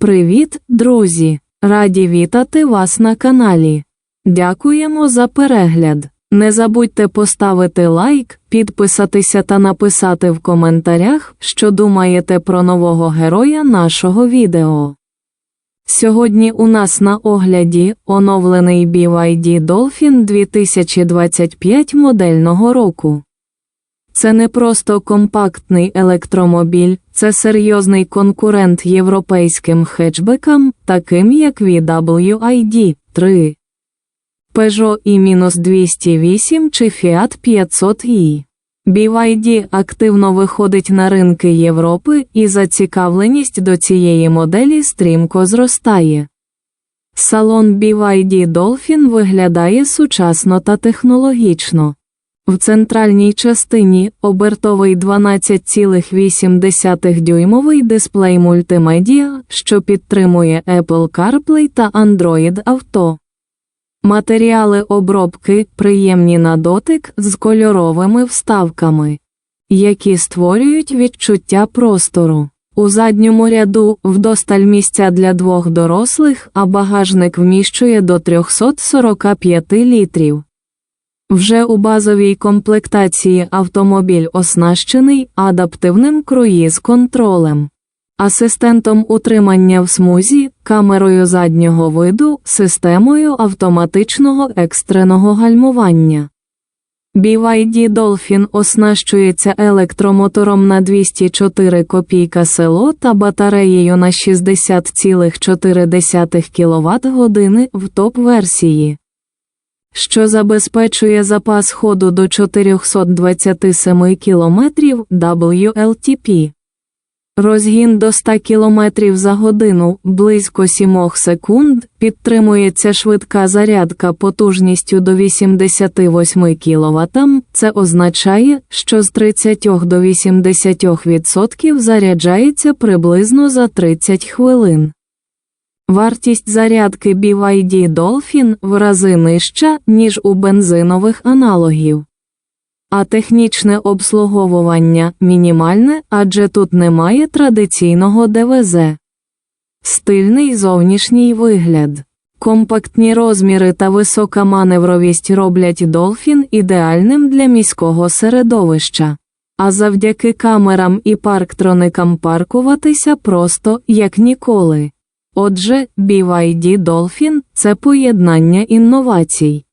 Привіт, друзі! Раді вітати вас на каналі. Дякуємо за перегляд. Не забудьте поставити лайк, підписатися та написати в коментарях, що думаєте про нового героя нашого відео. Сьогодні у нас на огляді оновлений BYD Dolphin 2025 модельного року. Це не просто компактний електромобіль, це серйозний конкурент європейським хетчбекам, таким як VW ID 3, Peugeot i-208 чи Fiat 500i. BYD активно виходить на ринки Європи і зацікавленість до цієї моделі стрімко зростає. Салон BYD Dolphin виглядає сучасно та технологічно. В центральній частині обертовий 12,8 дюймовий дисплей мультимедіа, що підтримує Apple CarPlay та Android Auto. Матеріали обробки приємні на дотик з кольоровими вставками, які створюють відчуття простору. У задньому ряду вдосталь місця для двох дорослих, а багажник вміщує до 345 літрів. Вже у базовій комплектації автомобіль оснащений адаптивним круїз-контролем, асистентом утримання в смузі, камерою заднього виду, системою автоматичного екстреного гальмування. BYD Dolphin оснащується електромотором на 204 копійка село та батареєю на 60,4 кВт години в топ-версії що забезпечує запас ходу до 427 км WLTP. Розгін до 100 км за годину близько 7 секунд, підтримується швидка зарядка потужністю до 88 кВт, це означає, що з 30 до 80% заряджається приблизно за 30 хвилин. Вартість зарядки BYD Dolphin в рази нижча, ніж у бензинових аналогів. А технічне обслуговування мінімальне, адже тут немає традиційного ДВЗ. Стильний зовнішній вигляд. Компактні розміри та висока маневровість роблять Dolphin ідеальним для міського середовища. А завдяки камерам і парктроникам паркуватися просто як ніколи. Отже, BYD Dolphin – це поєднання інновацій,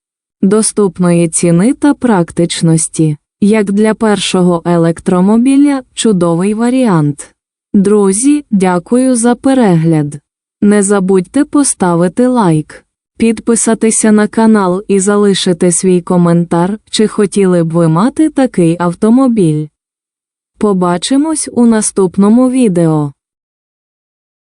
доступної ціни та практичності. Як для першого електромобіля, чудовий варіант. Друзі, дякую за перегляд. Не забудьте поставити лайк, підписатися на канал і залишити свій коментар, чи хотіли б ви мати такий автомобіль. Побачимось у наступному відео.